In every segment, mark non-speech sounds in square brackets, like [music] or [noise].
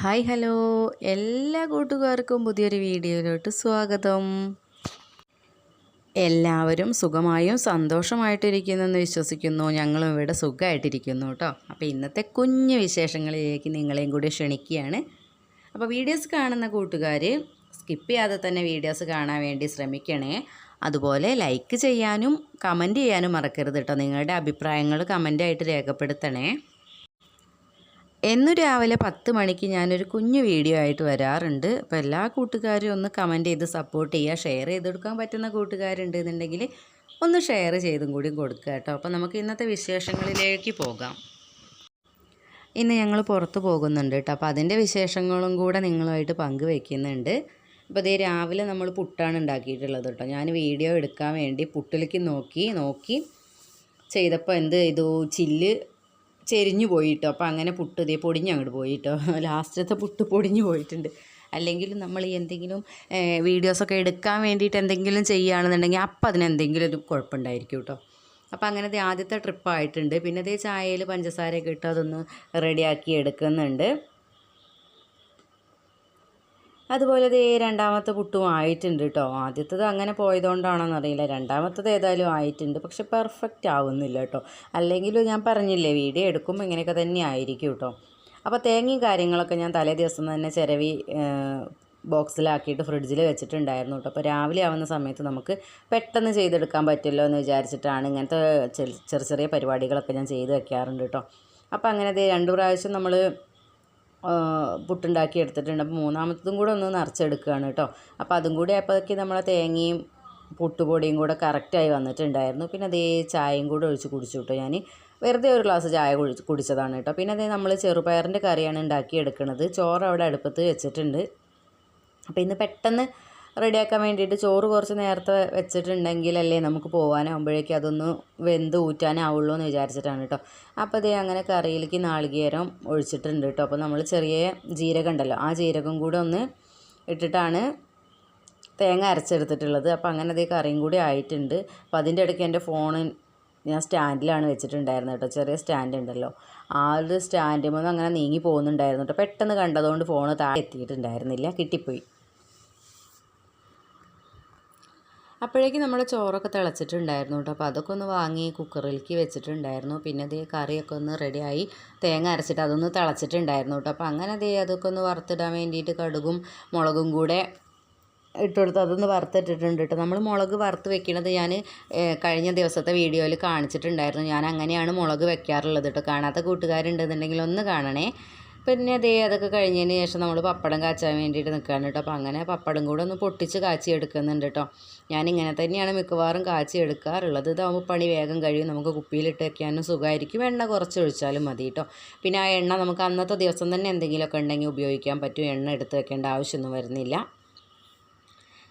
Hi hello. എല്ലാ കൂട്ടുകാർക്കും പുതിയൊരു വീഡിയോയിലോട്ട് സ്വാഗതം. എല്ലാവരും സുഖമായും സന്തോഷമായിട്ടിരിക്കുന്നെന്ന് വിശ്വസിക്കുന്നു. ഞങ്ങളും ഇവിടെ സുഖമായിട്ടിരിക്കുന്നു കേട്ടോ. അപ്പോൾ ഇന്നത്തെ കുഞ്ഞു വിശേഷങ്ങളിലേക്ക് നിങ്ങളെയും കൂടി ക്ഷണിക്കുകയാണ്. അപ്പോൾ വീഡിയോസ് കാണുന്ന കൂട്ടുകാർ സ്കിപ്പ് ചെയ്യാതെ തന്നെ വീഡിയോസ് കാണാൻ വേണ്ടി ശ്രമിക്കണേ. അതുപോലെ ലൈക്ക് ചെയ്യാനും കമന്റ് ചെയ്യാനും മറക്കരുത് കേട്ടോ. നിങ്ങളുടെ അഭിപ്രായങ്ങൾ കമന്റായിട്ട് രേഖപ്പെടുത്തണേ. എന്നു രാവിലെ പത്ത് മണിക്ക് ഞാനൊരു കുഞ്ഞു വീഡിയോ ആയിട്ട് വരാറുണ്ട്. അപ്പോൾ എല്ലാ കൂട്ടുകാരും ഒന്ന് കമന്റ് ചെയ്ത് സപ്പോർട്ട് ചെയ്യുക. ഷെയർ ചെയ്ത് കൊടുക്കാൻ പറ്റുന്ന കൂട്ടുകാരുണ്ടെന്നുണ്ടെങ്കിൽ ഒന്ന് ഷെയർ ചെയ്തും കൂടി കൊടുക്കുക കേട്ടോ. അപ്പോൾ നമുക്ക് ഇന്നത്തെ വിശേഷങ്ങളിലേക്ക് പോകാം. ഇന്ന് ഞങ്ങൾ പുറത്ത് പോകുന്നുണ്ട് കേട്ടോ. അപ്പോൾ അതിന്റെ വിശേഷങ്ങളും കൂടെ നിങ്ങളുമായിട്ട് പങ്കുവെക്കുന്നുണ്ട്. അപ്പോൾ ഇതേ രാവിലെ നമ്മൾ പുട്ടാണ് ഉണ്ടാക്കിയിട്ടുള്ളത് കേട്ടോ. ഞാൻ വീഡിയോ എടുക്കാൻ വേണ്ടി പുട്ടിലേക്ക് നോക്കി നോക്കി ചെയ്തപ്പോൾ എന്ത് ചെയ്തു? ചില്ല് ചെരിഞ്ഞു പോയിട്ടോ. അപ്പോൾ അങ്ങനെ പുട്ട് ഇതേ പൊടിഞ്ഞ് അങ്ങോട്ട് പോയിട്ടോ. [laughs] ലാസ്റ്റത്തെ പുട്ട് പൊടിഞ്ഞു പോയിട്ടുണ്ട്. അല്ലെങ്കിൽ നമ്മൾ ഈ എന്തെങ്കിലും വീഡിയോസൊക്കെ എടുക്കാൻ വേണ്ടിയിട്ട് എന്തെങ്കിലും ചെയ്യുകയാണെന്നുണ്ടെങ്കിൽ അപ്പം അതിനെന്തെങ്കിലും ഒരു കുഴപ്പമുണ്ടായിരിക്കും കേട്ടോ അപ്പോൾ അങ്ങനത്തെ ആദ്യത്തെ ട്രിപ്പായിട്ടുണ്ട് പിന്നെ അതേ ചായയിൽ പഞ്ചസാരയൊക്കെ ഇട്ട് അതൊന്ന് റെഡിയാക്കി എടുക്കുന്നുണ്ട്. അതുപോലെ ദേ രണ്ടാമത്തെ കുട്ടും ആയിട്ടുണ്ട് കേട്ടോ ആദ്യത്തത് അങ്ങനെ പോയതുകൊണ്ടാണോന്നറിയില്ല രണ്ടാമത്തത് ഏതായാലും ആയിട്ടുണ്ട്. പക്ഷെ പെർഫെക്റ്റ് ആവുന്നില്ല കേട്ടോ അല്ലെങ്കിൽ ഞാൻ പറഞ്ഞില്ലേ വീഡിയോ എടുക്കുമ്പോൾ ഇങ്ങനെയൊക്കെ തന്നെ ആയിരിക്കും കേട്ടോ അപ്പോൾ തേങ്ങയും കാര്യങ്ങളൊക്കെ ഞാൻ തലേ ദിവസം തന്നെ ചിരവി ബോക്സിലാക്കിയിട്ട് ഫ്രിഡ്ജിൽ വെച്ചിട്ടുണ്ടായിരുന്നു കേട്ടോ അപ്പോൾ രാവിലെ ആവുന്ന സമയത്ത് നമുക്ക് പെട്ടെന്ന് ചെയ്തെടുക്കാൻ പറ്റുമല്ലോ എന്ന് വിചാരിച്ചിട്ടാണ് ഇങ്ങനത്തെ ചെറിയ ചെറിയ പരിപാടികളൊക്കെ ഞാൻ ചെയ്ത് വെക്കാറുണ്ട് കേട്ടോ അപ്പോൾ അങ്ങനെ രണ്ട് പ്രാവശ്യം നമ്മൾ പുട്ടുണ്ടാക്കി എടുത്തിട്ടുണ്ട്. അപ്പോൾ മൂന്നാമത്തതും കൂടെ ഒന്ന് നിറച്ചെടുക്കുകയാണ് കേട്ടോ. അപ്പോൾ അതും കൂടി ആയപ്പോഴേക്ക് നമ്മളെ തേങ്ങയും പുട്ടുപൊടിയും കൂടെ കറക്റ്റായി വന്നിട്ടുണ്ടായിരുന്നു. പിന്നെ അതേ ചായയും കൂടെ ഒഴിച്ച് കുടിച്ചു കേട്ടോ ഞാൻ വെറുതെ ഒരു ഗ്ലാസ് ചായ കുടിച്ച് കുടിച്ചതാണ് കേട്ടോ. പിന്നെ അതേ നമ്മൾ ചെറുപയറിന്റെ കറിയാണ് ഉണ്ടാക്കി എടുക്കുന്നത് ചോറ് അവിടെ അടുപ്പത്ത് വെച്ചിട്ടുണ്ട്. അപ്പോൾ ഇന്ന് പെട്ടെന്ന് റെഡിയാക്കാൻ വേണ്ടിയിട്ട് ചോറ് കുറച്ച് നേരത്തെ വെച്ചിട്ടുണ്ടെങ്കിലല്ലേ നമുക്ക് പോകാനാകുമ്പോഴേക്കും അതൊന്ന് വെന്ത് ഊറ്റാനാവുള്ളൂ എന്ന് വിചാരിച്ചിട്ടാണ് കേട്ടോ. അപ്പോൾ അതേ അങ്ങനെ കറിയിലേക്ക് നാളികേരം ഒഴിച്ചിട്ടുണ്ട് കേട്ടോ. അപ്പോൾ നമ്മൾ ചെറിയ ജീരകം ഉണ്ടല്ലോ ആ ജീരകം കൂടെ ഒന്ന് ഇട്ടിട്ടാണ് തേങ്ങ അരച്ചെടുത്തിട്ടുള്ളത്. അപ്പോൾ അങ്ങനെ അതേ കറിയും കൂടി ആയിട്ടുണ്ട്. അപ്പോൾ അതിന്റെ ഇടയ്ക്ക് എന്റെ ഫോൺ ഞാൻ സ്റ്റാൻഡിലാണ് വെച്ചിട്ടുണ്ടായിരുന്നത് കേട്ടോ. ചെറിയ സ്റ്റാൻഡ് ഉണ്ടല്ലോ ആ ഒരു സ്റ്റാൻഡിൽ നിന്ന് അങ്ങനെ നീങ്ങി പോകുന്നുണ്ടായിരുന്നു കേട്ടോ. പെട്ടെന്ന് കണ്ടതുകൊണ്ട് ഫോൺ താഴെ എത്തിയിട്ടുണ്ടായിരുന്നില്ല കിട്ടിപ്പോയി. അപ്പോഴേക്കും നമ്മുടെ ചോറൊക്കെ തിളച്ചിട്ടുണ്ടായിരുന്നു കേട്ടോ. അപ്പോൾ അതൊക്കെ ഒന്ന് വാങ്ങി കുക്കറിലേക്ക് വെച്ചിട്ടുണ്ടായിരുന്നു. പിന്നെ അതേ കറിയൊക്കെ ഒന്ന് റെഡിയായി തേങ്ങ അരച്ചിട്ട് അതൊന്ന് തിളച്ചിട്ടുണ്ടായിരുന്നു കേട്ടോ. അപ്പോൾ അങ്ങനെ അതേ അതൊക്കെ ഒന്ന് വറുത്തിടാൻ വേണ്ടിയിട്ട് കടുകും മുളകും കൂടെ ഇട്ടുകൊടുത്ത്. അതൊന്ന് വറുത്തിട്ടിട്ടുണ്ട് കേട്ടോ. നമ്മൾ മുളക് വറുത്ത് വെക്കണത് ഞാൻ കഴിഞ്ഞ ദിവസത്തെ വീഡിയോയിൽ കാണിച്ചിട്ടുണ്ടായിരുന്നു. ഞാൻ അങ്ങനെയാണ് മുളക് വെക്കാറുള്ളത് കേട്ടോ. കാണാത്ത കൂട്ടുകാരുണ്ടെന്നുണ്ടെങ്കിൽ ഒന്ന് കാണണേ. പിന്നെ അതേ അതൊക്കെ കഴിഞ്ഞതിന് ശേഷം നമ്മൾ പപ്പടം കാച്ചാൻ വേണ്ടിയിട്ട് നിൽക്കുകയാണ് കേട്ടോ. അപ്പോൾ അങ്ങനെ പപ്പടം കൂടെ ഒന്ന് പൊട്ടിച്ച് കാച്ചി എടുക്കുന്നുണ്ട് കേട്ടോ. ഞാനിങ്ങനെ തന്നെയാണ് മിക്കവാറും കാച്ചി എടുക്കാറുള്ളത്. ഇതാകുമ്പോൾ പണി വേഗം കഴിയും. നമുക്ക് കുപ്പിയിലിട്ട് വയ്ക്കാനും സുഖമായിരിക്കും. എണ്ണ കുറച്ച് ഒഴിച്ചാലും മതി കേട്ടോ. പിന്നെ ആ എണ്ണ നമുക്ക് അന്നത്തെ ദിവസം തന്നെ എന്തെങ്കിലുമൊക്കെ ഉണ്ടെങ്കിൽ ഉപയോഗിക്കാൻ പറ്റും. എണ്ണ എടുത്ത് വെക്കേണ്ട ആവശ്യമൊന്നും വരുന്നില്ല.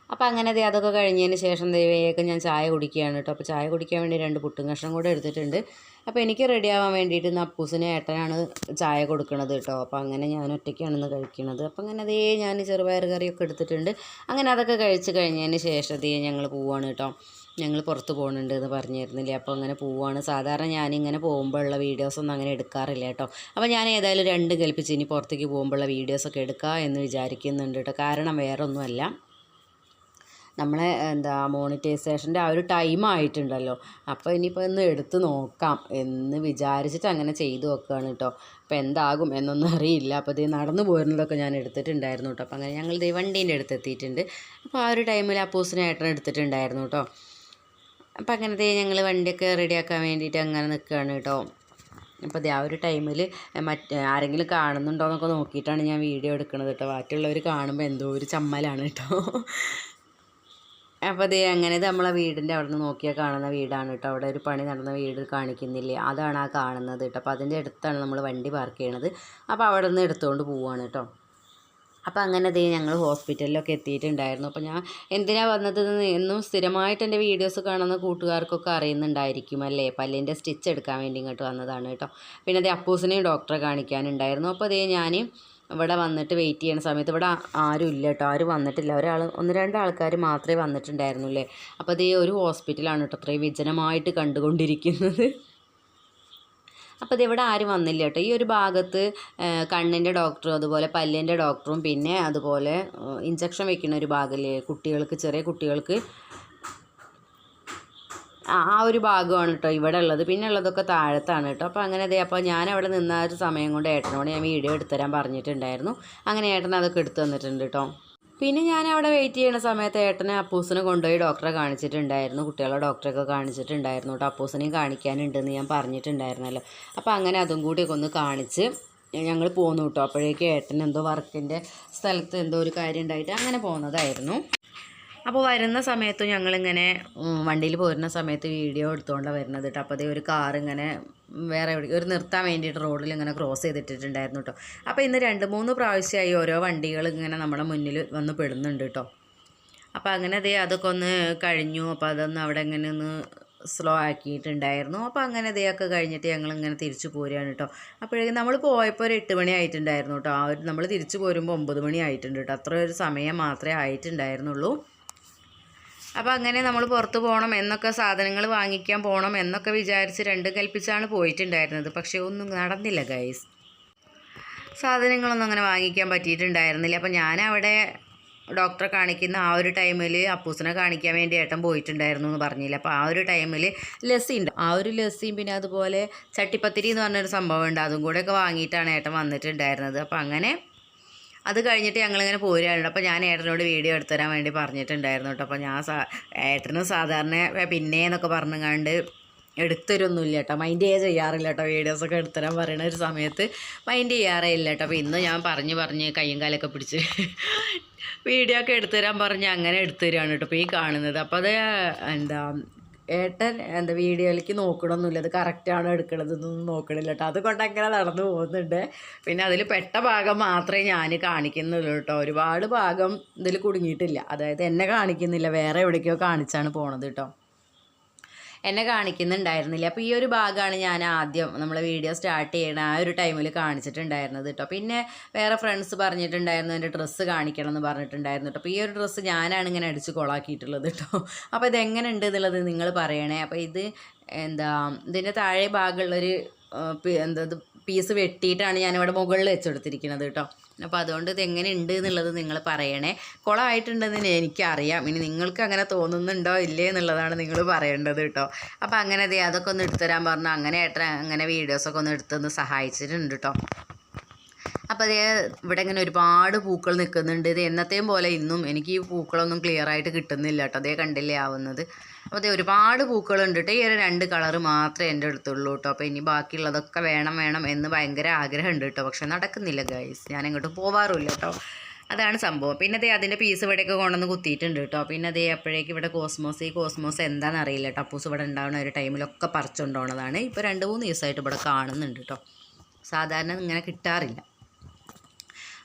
അപ്പോൾ അങ്ങനെ ദേ അതൊക്കെ കഴിഞ്ഞതിന് ശേഷം ദൈവയൊക്കെ ഞാൻ ചായ കുടിക്കുകയാണ് കേട്ടോ. അപ്പോൾ ചായ കുടിക്കാൻ വേണ്ടി രണ്ട് പുട്ടും കഷ്ണം കൂടെ എടുത്തിട്ടുണ്ട്. അപ്പോൾ എനിക്ക് റെഡി ആവാൻ വേണ്ടിയിട്ട് നപ്പൂസിന് ഏട്ടനാണ് ചായ കൊടുക്കണത് കേട്ടോ. അപ്പോൾ അങ്ങനെ ഞാൻ ഒറ്റയ്ക്കാണെന്ന് കഴിക്കണത്. അപ്പോൾ അങ്ങനെ അതേ ഞാൻ ചെറുപയർ കറിയൊക്കെ എടുത്തിട്ടുണ്ട്. അങ്ങനെ അതൊക്കെ കഴിച്ച് കഴിഞ്ഞതിന് ശേഷം ദേ ഞങ്ങൾ പോവാണ് കേട്ടോ. ഞങ്ങൾ പുറത്ത് പോകുന്നുണ്ട് എന്ന് പറഞ്ഞിരുന്നില്ലേ. അപ്പോൾ അങ്ങനെ പോവുകയാണ് സാധാരണ ഞാനിങ്ങനെ പോകുമ്പോഴുള്ള വീഡിയോസൊന്നും അങ്ങനെ എടുക്കാറില്ല കേട്ടോ. അപ്പോൾ ഞാൻ ഏതായാലും രണ്ട് കൽപ്പിച്ച് ഇനി പുറത്തേക്ക് പോകുമ്പോഴുള്ള വീഡിയോസൊക്കെ എടുക്കാം എന്ന് വിചാരിക്കുന്നുണ്ട് കേട്ടോ. കാരണം വേറെ ഒന്നുമല്ല നമ്മളെ എന്താ മോണിറ്റൈസേഷന്റെ ആ ഒരു ടൈം ആയിട്ടുണ്ടല്ലോ. അപ്പോൾ ഇനിയിപ്പോൾ ഒന്ന് എടുത്ത് നോക്കാം എന്ന് വിചാരിച്ചിട്ട് അങ്ങനെ ചെയ്തു നോക്കുകയാണ് കേട്ടോ അപ്പോൾ എന്താകും എന്നൊന്നും അറിയില്ല. അപ്പോൾ ഇത് നടന്നു പോരുന്നതൊക്കെ ഞാൻ എടുത്തിട്ടുണ്ടായിരുന്നു കേട്ടോ അപ്പോൾ അങ്ങനെ ഞങ്ങൾ ദൈവണ്ടീന്റെ അടുത്ത് എത്തിയിട്ടുണ്ട്. അപ്പോൾ ആ ഒരു ടൈമിൽ അപ്പൂസിനെ ഏട്ടൻ എടുത്തിട്ടുണ്ടായിരുന്നു കേട്ടോ അപ്പോൾ അങ്ങനത്തെ ഞങ്ങൾ വണ്ടിയൊക്കെ റെഡിയാക്കാൻ വേണ്ടിയിട്ട് അങ്ങനെ നിൽക്കുകയാണ് കേട്ടോ അപ്പോൾ ആ ഒരു ടൈമിൽ മറ്റ് ആരെങ്കിലും കാണുന്നുണ്ടോ എന്നൊക്കെ നോക്കിയിട്ടാണ് ഞാൻ വീഡിയോ എടുക്കുന്നത് കേട്ടോ ബാക്കിയുള്ളവർ കാണുമ്പോൾ എന്തോ ഒരു ചമ്മലാണ് കേട്ടോ അപ്പോൾ അതേ അങ്ങനെ നമ്മളെ വീടിന്റെ അവിടെ നിന്ന് നോക്കിയാൽ കാണുന്ന വീടാണ് കേട്ടോ അവിടെ ഒരു പണി നടന്ന വീട് കാണിക്കുന്നില്ലേ? അതാണ് ആ കാണുന്നത് കേട്ടോ അപ്പോൾ അതിന്റെ അടുത്താണ് നമ്മൾ വണ്ടി പാർക്ക് ചെയ്യണത്. അപ്പോൾ അവിടെ നിന്ന് എടുത്തുകൊണ്ട് പോവുകയാണ് കേട്ടോ അപ്പോൾ അങ്ങനെ അതേ ഞങ്ങൾ ഹോസ്പിറ്റലിലൊക്കെ എത്തിയിട്ടുണ്ടായിരുന്നു. അപ്പോൾ ഞാൻ എന്തിനാണ് വന്നത് എന്നും സ്ഥിരമായിട്ട് എന്റെ വീഡിയോസ് കാണുന്ന കൂട്ടുകാർക്കൊക്കെ അറിയുന്നുണ്ടായിരിക്കും അല്ലേ? പല്ലിന്റെ സ്റ്റിച്ച് എടുക്കാൻ വേണ്ടി ഇങ്ങോട്ട് വന്നതാണ് കേട്ടോ പിന്നെ അതേ അപ്പൂസിനെയും ഡോക്ടറെ കാണിക്കാനുണ്ടായിരുന്നു. അപ്പോൾ അതേ ഞാൻ ഇവിടെ വന്നിട്ട് വെയിറ്റ് ചെയ്യുന്ന സമയത്ത് ഇവിടെ ആരും ഇല്ല കേട്ടോ ആരും വന്നിട്ടില്ല. ഒരാൾ ഒന്ന് രണ്ട് ആൾക്കാർ മാത്രമേ വന്നിട്ടുണ്ടായിരുന്നുള്ളേ. അപ്പോൾ അതേ ഒരു ഹോസ്പിറ്റലാണ് കേട്ടോ അത്രയും വിജനമായിട്ട് കണ്ടുകൊണ്ടിരിക്കുന്നത്. അപ്പോൾ ഇതിവിടെ ആരും വന്നില്ല കേട്ടോ ഈ ഒരു ഭാഗത്ത് കണ്ണിന്റെ ഡോക്ടറും അതുപോലെ പല്ലിന്റെ ഡോക്ടറും പിന്നെ അതുപോലെ ഇഞ്ചക്ഷൻ വെക്കുന്ന ഒരു ഭാഗമില്ലേ കുട്ടികൾക്ക് ചെറിയ കുട്ടികൾക്ക് ആ ഒരു ഭാഗമാണ് കേട്ടോ ഇവിടെ ഉള്ളത്. പിന്നെ ഉള്ളതൊക്കെ താഴത്താണ് കേട്ടോ അപ്പോൾ അങ്ങനെ അതെ അപ്പോൾ ഞാൻ അവിടെ നിന്ന ഒരു സമയം കൊണ്ട് ഏട്ടനോട് ഞാൻ വീഡിയോ എടുത്തുതരാൻ പറഞ്ഞിട്ടുണ്ടായിരുന്നു. അങ്ങനെ ഏട്ടൻ അതൊക്കെ എടുത്തു തന്നിട്ടുണ്ട് കേട്ടോ പിന്നെ ഞാൻ അവിടെ വെയിറ്റ് ചെയ്യുന്ന സമയത്ത് ഏട്ടനെ അപ്പൂസിനെ കൊണ്ടുപോയി ഡോക്ടറെ കാണിച്ചിട്ടുണ്ടായിരുന്നു. കുട്ടികളെ ഡോക്ടറൊക്കെ കാണിച്ചിട്ടുണ്ടായിരുന്നു കേട്ടോ അപ്പൂസിനെയും കാണിക്കാനുണ്ടെന്ന് ഞാൻ പറഞ്ഞിട്ടുണ്ടായിരുന്നല്ലോ. അപ്പോൾ അങ്ങനെ അതും കൂടിയൊക്കെ ഒന്ന് കാണിച്ച് ഞങ്ങൾ പോന്നു കേട്ടോ അപ്പോഴേക്കും ഏട്ടൻ എന്തോ വർക്കിന്റെ സ്ഥലത്ത് എന്തോ ഒരു കാര്യം ഉണ്ടായിട്ട് അങ്ങനെ പോകുന്നതായിരുന്നു അപ്പോൾ വരുന്ന സമയത്ത് ഞങ്ങളിങ്ങനെ വണ്ടിയിൽ പോരുന്ന സമയത്ത് വീഡിയോ എടുത്തുകൊണ്ടാണ് വരുന്നത് കേട്ടോ അപ്പോൾ അതേ ഒരു കാർ ഇങ്ങനെ വേറെ എവിടെ ഒരു നിർത്താൻ വേണ്ടിയിട്ട് റോഡിൽ ഇങ്ങനെ ക്രോസ് ചെയ്തിട്ടിട്ടുണ്ടായിരുന്നു കേട്ടോ അപ്പോൾ ഇന്ന് രണ്ട് മൂന്ന് പ്രാവശ്യമായി ഓരോ വണ്ടികൾ ഇങ്ങനെ നമ്മുടെ മുന്നിൽ വന്ന് പെടുന്നുണ്ട് കേട്ടോ അപ്പോൾ അങ്ങനെ അതേ അതൊക്കെ ഒന്ന് കഴിഞ്ഞു. അപ്പോൾ അതൊന്ന് അവിടെ ഇങ്ങനെ ഒന്ന് സ്ലോ ആക്കിയിട്ടുണ്ടായിരുന്നു. അപ്പോൾ അങ്ങനെ ഇതൊക്കെ കഴിഞ്ഞിട്ട് ഞങ്ങൾ ഇങ്ങനെ തിരിച്ചു പോരുകയാണ് കേട്ടോ അപ്പോഴേക്കും നമ്മൾ പോയപ്പോൾ ഒരു എട്ട് മണി ആയിട്ടുണ്ടായിരുന്നു കേട്ടോ ആ ഒരു നമ്മൾ തിരിച്ചു പോരുമ്പോൾ ഒമ്പത് മണി ആയിട്ടുണ്ട് കേട്ടോ അത്ര ഒരു സമയം മാത്രമേ ആയിട്ടുണ്ടായിരുന്നുള്ളൂ. അപ്പോൾ അങ്ങനെ നമ്മൾ പുറത്ത് പോകണം എന്നൊക്കെ സാധനങ്ങൾ വാങ്ങിക്കാൻ പോകണം എന്നൊക്കെ വിചാരിച്ച് രണ്ട് കൽപ്പിച്ചാണ് പോയിട്ടുണ്ടായിരുന്നത്. പക്ഷേ ഒന്നും നടന്നില്ല ഗൈസ് സാധനങ്ങളൊന്നും അങ്ങനെ വാങ്ങിക്കാൻ പറ്റിയിട്ടുണ്ടായിരുന്നില്ല. അപ്പോൾ ഞാനവിടെ ഡോക്ടറെ കാണിക്കുന്ന ആ ഒരു ടൈമിൽ അപ്പൂസിനെ കാണിക്കാൻ വേണ്ടി ഏട്ടൻ പോയിട്ടുണ്ടായിരുന്നു എന്ന് പറഞ്ഞില്ല. അപ്പോൾ ആ ഒരു ടൈമിൽ ലസ്സി ഉണ്ട്. ആ ഒരു ലസ്സിയും പിന്നെ അതുപോലെ ചട്ടിപ്പത്തിരി എന്ന് പറഞ്ഞൊരു സംഭവം ഉണ്ട്. അതും കൂടെയൊക്കെ വാങ്ങിയിട്ടാണ് ഏട്ടൻ വന്നിട്ടുണ്ടായിരുന്നത്. അപ്പോൾ അങ്ങനെ അത് കഴിഞ്ഞിട്ട് ഞങ്ങളിങ്ങനെ പോരുകയാണ് അപ്പോൾ ഞാൻ ഏട്ടനോട് വീഡിയോ എടുത്തുതരാൻ വേണ്ടി പറഞ്ഞിട്ടുണ്ടായിരുന്നു കേട്ടോ. അപ്പോൾ ഞാൻ സാ ഏട്ടനും സാധാരണ പിന്നെ എന്നൊക്കെ പറഞ്ഞുകൊണ്ട് എടുത്തരൊന്നുമില്ല കേട്ടോ. മൈൻഡ് ചെയ്യാറില്ല കേട്ടോ. വീഡിയോസൊക്കെ എടുത്തരാൻ പറയുന്ന ഒരു സമയത്ത് മൈൻഡ് ചെയ്യാറേ ഇല്ല കേട്ടോ. അപ്പോൾ ഇന്ന് ഞാൻ പറഞ്ഞ് പറഞ്ഞ് കയ്യും കാലൊക്കെ പിടിച്ച് വീഡിയോ ഒക്കെ എടുത്തുതരാൻ പറഞ്ഞ് അങ്ങനെ എടുത്തുതരാണ് കേട്ടോ. ഇപ്പോൾ ഈ കാണുന്നത്. അപ്പോൾ അത് എന്താ ഏട്ടൻ എന്താ വീഡിയോയിലേക്ക് നോക്കണമൊന്നുമില്ല അത് കറക്റ്റാണോ എടുക്കണത് എന്നൊന്നും നോക്കണില്ല കേട്ടോ. അതുകൊണ്ട് അങ്ങനെ നടന്നു പോകുന്നുണ്ട്. പിന്നെ അതിൽ പെട്ട ഭാഗം മാത്രമേ ഞാൻ കാണിക്കുന്നുള്ളൂ കേട്ടോ. ഒരുപാട് ഭാഗം ഇതിൽ കുടുങ്ങിയിട്ടില്ല. അതായത് എന്നെ കാണിക്കുന്നില്ല. വേറെ എവിടേക്കോ കാണിച്ചാണ് പോണത് കേട്ടോ. എന്നെ കാണിക്കുന്നുണ്ടായിരുന്നില്ല. അപ്പോൾ ഈ ഒരു ഭാഗമാണ് ഞാൻ ആദ്യം നമ്മളെ വീഡിയോ സ്റ്റാർട്ട് ചെയ്യണ ആ ഒരു ടൈമിൽ കാണിച്ചിട്ടുണ്ടായിരുന്നത് കേട്ടോ പിന്നെ വേറെ ഫ്രണ്ട്സ് പറഞ്ഞിട്ടുണ്ടായിരുന്നു എന്റെ ഡ്രസ്സ് കാണിക്കണം എന്ന് പറഞ്ഞിട്ടുണ്ടായിരുന്നു കേട്ടോ അപ്പോൾ ഈ ഒരു ഡ്രസ്സ് ഞാനാണ് ഇങ്ങനെ അടിച്ച് കൊളാക്കിയിട്ടുള്ളത് കേട്ടോ അപ്പോൾ ഇതെങ്ങനെ ഉണ്ട് എന്നുള്ളത് നിങ്ങൾ പറയണേ. അപ്പോൾ ഇത് എന്താ ഇതിന്റെ താഴെ ഭാഗമുള്ളൊരു എന്താ പീസ് വെട്ടിയിട്ടാണ് ഞാനിവിടെ മുകളിൽ വെച്ചെടുത്തിരിക്കുന്നത് കേട്ടോ അപ്പോൾ അതുകൊണ്ട് ഇത് എങ്ങനെ ഉണ്ട് എന്നുള്ളത് നിങ്ങൾ പറയണേ. കുളമായിട്ടുണ്ടെന്ന് എനിക്കറിയാം. ഇനി നിങ്ങൾക്ക് അങ്ങനെ തോന്നുന്നുണ്ടോ ഇല്ലേ എന്നുള്ളതാണ് നിങ്ങൾ പറയേണ്ടത് കേട്ടോ. അപ്പോൾ അങ്ങനെ ദേ അതൊക്കെ ഒന്ന് എടുത്തുതരാൻ പറഞ്ഞു. അങ്ങനെ ഏട്ടൻ അങ്ങനെ വീഡിയോസൊക്കെ ഒന്ന് എടുത്തൊന്ന് സഹായിച്ചിട്ടുണ്ട് കേട്ടോ. അപ്പോൾ അതേ ഇവിടെ ഇങ്ങനെ ഒരുപാട് പൂക്കൾ നിൽക്കുന്നുണ്ട്. ഇത് എന്നത്തെയും പോലെ ഇന്നും എനിക്ക് ഈ പൂക്കളൊന്നും ക്ലിയറായിട്ട് കിട്ടുന്നില്ല കേട്ടോ. അതേ കണ്ടില്ലേ ആവുന്നത്. അപ്പോൾ അതേ ഒരുപാട് പൂക്കളുണ്ട് കേട്ടോ ഈ ഒരു രണ്ട് കളറ് മാത്രമേ എന്റെ അടുത്തുള്ളൂ കേട്ടോ അപ്പോൾ ഇനി ബാക്കിയുള്ളതൊക്കെ വേണം വേണം എന്ന് ഭയങ്കര ആഗ്രഹമുണ്ട് കേട്ടോ പക്ഷെ നടക്കുന്നില്ല ഗൈസ് ഞാൻ ഇങ്ങോട്ട് പോവാറുമില്ല കേട്ടോ അതാണ് സംഭവം. പിന്നെ അതേ അതിന്റെ പീസ് ഇവിടെയൊക്കെ കൊണ്ടുവന്ന് കുത്തിയിട്ടുണ്ട് കേട്ടോ പിന്നെ അതേ അപ്പോഴേക്കും ഇവിടെ കോസ്മോസ് ഈ കോസ്മോസ് എന്താണെന്ന് അറിയില്ല കേട്ടോ അപ്പൂസ് ഇവിടെ ഉണ്ടാവുന്ന ഒരു ടൈമിലൊക്കെ പറിച്ചുകൊണ്ടുപോകണതാണ് ഇപ്പോൾ രണ്ട് മൂന്ന് ദിവസമായിട്ട് ഇവിടെ കാണുന്നുണ്ട് കേട്ടോ സാധാരണ ഇങ്ങനെ കിട്ടാറില്ല.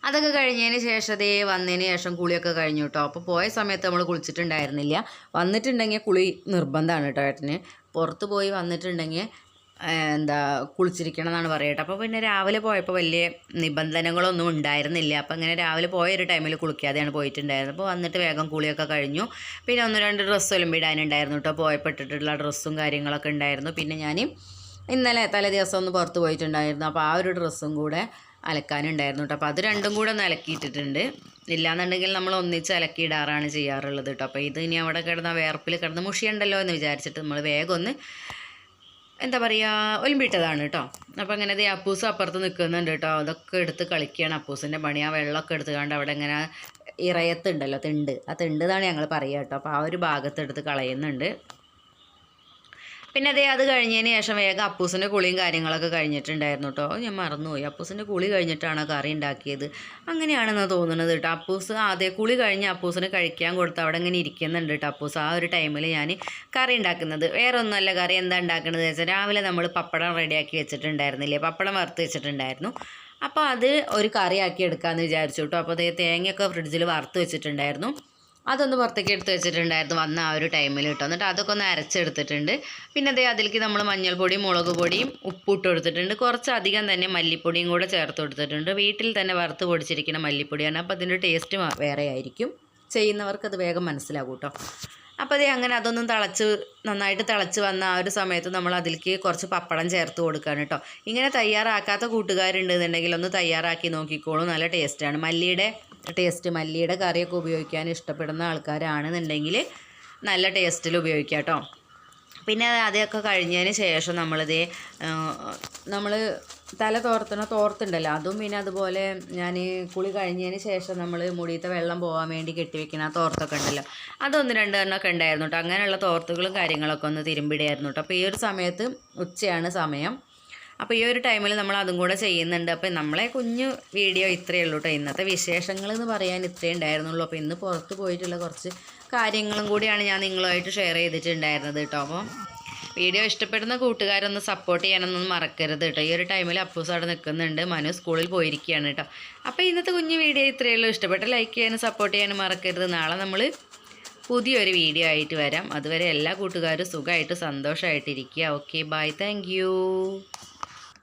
അതൊക്കെ കഴിഞ്ഞതിന് ശേഷം അതേ വന്നതിന് ശേഷം കുളിയൊക്കെ കഴിഞ്ഞു കേട്ടോ അപ്പോൾ പോയ സമയത്ത് നമ്മൾ കുളിച്ചിട്ടുണ്ടായിരുന്നില്ല. വന്നിട്ടുണ്ടെങ്കിൽ കുളി നിർബന്ധമാണ് കേട്ടോ ഏട്ടന്. പുറത്ത് പോയി വന്നിട്ടുണ്ടെങ്കിൽ എന്താ കുളിച്ചിരിക്കണം എന്നാണ് പറയട്ടെ. അപ്പോൾ പിന്നെ രാവിലെ പോയപ്പോൾ വലിയ നിബന്ധനകളൊന്നും ഉണ്ടായിരുന്നില്ല. അപ്പോൾ ഇങ്ങനെ രാവിലെ പോയ ഒരു ടൈമിൽ കുളിക്കാതെയാണ് പോയിട്ടുണ്ടായിരുന്നത്. അപ്പോൾ വന്നിട്ട് വേഗം കുളിയൊക്കെ കഴിഞ്ഞു. പിന്നെ ഒന്ന് രണ്ട് ഡ്രസ്സ് ഇടാനുണ്ടായിരുന്നു കേട്ടോ പോയപ്പെട്ടിട്ടുള്ള ഡ്രസ്സും കാര്യങ്ങളൊക്കെ ഉണ്ടായിരുന്നു. പിന്നെ ഞാൻ ഇന്നലെ തലേ ദിവസം ഒന്ന് പുറത്ത് പോയിട്ടുണ്ടായിരുന്നു. അപ്പോൾ ആ ഒരു ഡ്രസ്സും കൂടെ അലക്കാനുണ്ടായിരുന്നു കേട്ടോ അപ്പോൾ അത് രണ്ടും കൂടെ ഒന്ന് അലക്കിയിട്ടിട്ടുണ്ട്. ഇല്ലാന്നുണ്ടെങ്കിൽ നമ്മൾ ഒന്നിച്ച് അലക്കിയിടാറാണ് ചെയ്യാറുള്ളത് കേട്ടോ അപ്പോൾ ഇത് ഇനി അവിടെ കിടന്ന വേർപ്പിൽ കിടന്ന് മുഷിയുണ്ടല്ലോ എന്ന് വിചാരിച്ചിട്ട് നമ്മൾ വേഗം ഒന്ന് എന്താ പറയുക ഒലിമ്പിട്ടതാണ് കേട്ടോ അപ്പോൾ അങ്ങനെ ദേ അപ്പൂസ് അപ്പുറത്ത് നിൽക്കുന്നുണ്ട് കേട്ടോ അതൊക്കെ എടുത്ത് കളിക്കുകയാണ് അപ്പൂസിന്റെ പണി. ആ വെള്ളമൊക്കെ എടുത്തുകൊണ്ട് അവിടെ ഇങ്ങനെ ഇറയത്തുണ്ടല്ലോ തിണ്ട്. ആ തിണ്ട് ഞങ്ങൾ പറയുക കേട്ടോ അപ്പോൾ ആ ഒരു ഭാഗത്തെടുത്ത് കളയുന്നുണ്ട്. പിന്നെ അതേ അത് കഴിഞ്ഞതിന് ശേഷം വേഗം അപ്പൂസിന്റെ കുളിയും കാര്യങ്ങളൊക്കെ കഴിഞ്ഞിട്ടുണ്ടായിരുന്നു കേട്ടോ ഞാൻ മറന്നുപോയി. അപ്പൂസിന്റെ കുളി കഴിഞ്ഞിട്ടാണ് കറി ഉണ്ടാക്കിയത്. അങ്ങനെയാണെന്ന് തോന്നുന്നത് കേട്ടോ അപ്പൂസ് അതെ കുളി കഴിഞ്ഞ് അപ്പൂസിന് കഴിക്കാൻ കൊടുത്ത് അവിടെ ഇങ്ങനെ ഇരിക്കുന്നുണ്ട് കേട്ടോ അപ്പൂസ്. ആ ഒരു ടൈമിൽ ഞാൻ കറി ഉണ്ടാക്കുന്നത്. വേറെ ഒന്നുമല്ല കറി എന്താ ഉണ്ടാക്കുന്നത് വെച്ചാൽ രാവിലെ നമ്മൾ പപ്പടം റെഡിയാക്കി വെച്ചിട്ടുണ്ടായിരുന്നില്ലേ? പപ്പടം വറുത്ത് വെച്ചിട്ടുണ്ടായിരുന്നു. അപ്പോൾ അത് ഒരു കറിയാക്കി എടുക്കാമെന്ന് വിചാരിച്ചു കേട്ടോ അപ്പോൾ അതേ തേങ്ങയൊക്കെ ഫ്രിഡ്ജിൽ വറുത്ത് വെച്ചിട്ടുണ്ടായിരുന്നു. അതൊന്ന് പുറത്തേക്ക് എടുത്ത് വെച്ചിട്ടുണ്ടായിരുന്നു വന്ന ആ ഒരു ടൈമിൽ കേട്ടോ എന്നിട്ട് അതൊക്കെ ഒന്ന് അരച്ചെടുത്തിട്ടുണ്ട്. പിന്നെ അതേ അതിലേക്ക് നമ്മൾ മഞ്ഞൾപ്പൊടിയും മുളക് പൊടിയും ഉപ്പിട്ട് കൊടുത്തിട്ടുണ്ട്. കുറച്ചധികം തന്നെ മല്ലിപ്പൊടിയും കൂടെ ചേർത്ത് കൊടുത്തിട്ടുണ്ട്. വീട്ടിൽ തന്നെ വറുത്ത് പൊടിച്ചിരിക്കുന്ന മല്ലിപ്പൊടിയാണ്. അപ്പോൾ അതിന്റെ ടേസ്റ്റ് വേറെ ആയിരിക്കും. ചെയ്യുന്നവർക്ക് അത് വേഗം മനസ്സിലാകും കേട്ടോ അപ്പോൾ അതേ അങ്ങനെ അതൊന്നും തിളച്ച് നന്നായിട്ട് തിളച്ച് വന്ന ആ ഒരു സമയത്ത് നമ്മൾ അതിലേക്ക് കുറച്ച് പപ്പടം ചേർത്ത് കൊടുക്കുകയാണ് കേട്ടോ ഇങ്ങനെ തയ്യാറാക്കാത്ത കൂട്ടുകാരുണ്ടെന്നുണ്ടെങ്കിൽ ഒന്ന് തയ്യാറാക്കി നോക്കിക്കോളൂ. നല്ല ടേസ്റ്റാണ് മല്ലിയുടെ ടേസ്റ്റ് മല്ലിയുടെ കറിയൊക്കെ ഉപയോഗിക്കാൻ ഇഷ്ടപ്പെടുന്ന ആൾക്കാരാണെന്നുണ്ടെങ്കിൽ നല്ല ടേസ്റ്റിൽ ഉപയോഗിക്കാം കേട്ടോ. പിന്നെ അതൊക്കെ കഴിഞ്ഞതിന് ശേഷം നമ്മളിത് നമ്മൾ തല തോർത്തണ തോർത്തുണ്ടല്ലോ അതും പിന്നെ അതുപോലെ ഞാൻ കുളി കഴിഞ്ഞതിന് ശേഷം നമ്മൾ മുടിയത്തെ വെള്ളം പോകാൻ വേണ്ടി കെട്ടിവെക്കണ ആ തോർത്തൊക്കെ ഉണ്ടല്ലോ അതൊന്ന് രണ്ട് എണ്ണമൊക്കെ ഉണ്ടായിരുന്നു കേട്ടോ. അങ്ങനെയുള്ള തോർത്തുകളും കാര്യങ്ങളൊക്കെ ഒന്ന് തിരുമ്പിടിയായിരുന്നു കേട്ടോ. അപ്പോൾ ഈ ഒരു സമയത്ത് ഉച്ചയാണ് സമയം. അപ്പോൾ ഈ ഒരു ടൈമിൽ നമ്മൾ അതും കൂടെ ചെയ്യുന്നുണ്ട്. അപ്പോൾ നമ്മളെ കുഞ്ഞു വീഡിയോ ഇത്രയേ ഉള്ളൂ കേട്ടോ ഇന്നത്തെ വിശേഷങ്ങൾ എന്ന് പറയാൻ ഇത്രയേ ഉണ്ടായിരുന്നുള്ളൂ. അപ്പോൾ ഇന്ന് പുറത്ത് പോയിട്ടുള്ള കുറച്ച് കാര്യങ്ങളും കൂടിയാണ് ഞാൻ നിങ്ങളുമായിട്ട് ഷെയർ ചെയ്തിട്ടുണ്ടായിരുന്നത് കേട്ടോ അപ്പോൾ വീഡിയോ ഇഷ്ടപ്പെടുന്ന കൂട്ടുകാരൊന്ന് സപ്പോർട്ട് ചെയ്യാനൊന്നും മറക്കരുത് കേട്ടോ ഈ ഒരു ടൈമിൽ അപ്പൂസ് അവിടെ നിൽക്കുന്നുണ്ട്. മനു സ്കൂളിൽ പോയിരിക്കുകയാണ് കേട്ടോ അപ്പോൾ ഇന്നത്തെ കുഞ്ഞു വീഡിയോ ഇത്രയേ ഉള്ളൂ. ഇഷ്ടപ്പെട്ട ലൈക്ക് ചെയ്യാനും സപ്പോർട്ട് ചെയ്യാനും മറക്കരുത്. നാളെ നമ്മൾ പുതിയൊരു വീഡിയോ ആയിട്ട് വരാം. അതുവരെ എല്ലാ കൂട്ടുകാരും സുഖമായിട്ട് സന്തോഷമായിട്ടിരിക്കുക ഓക്കെ ബൈ താങ്ക്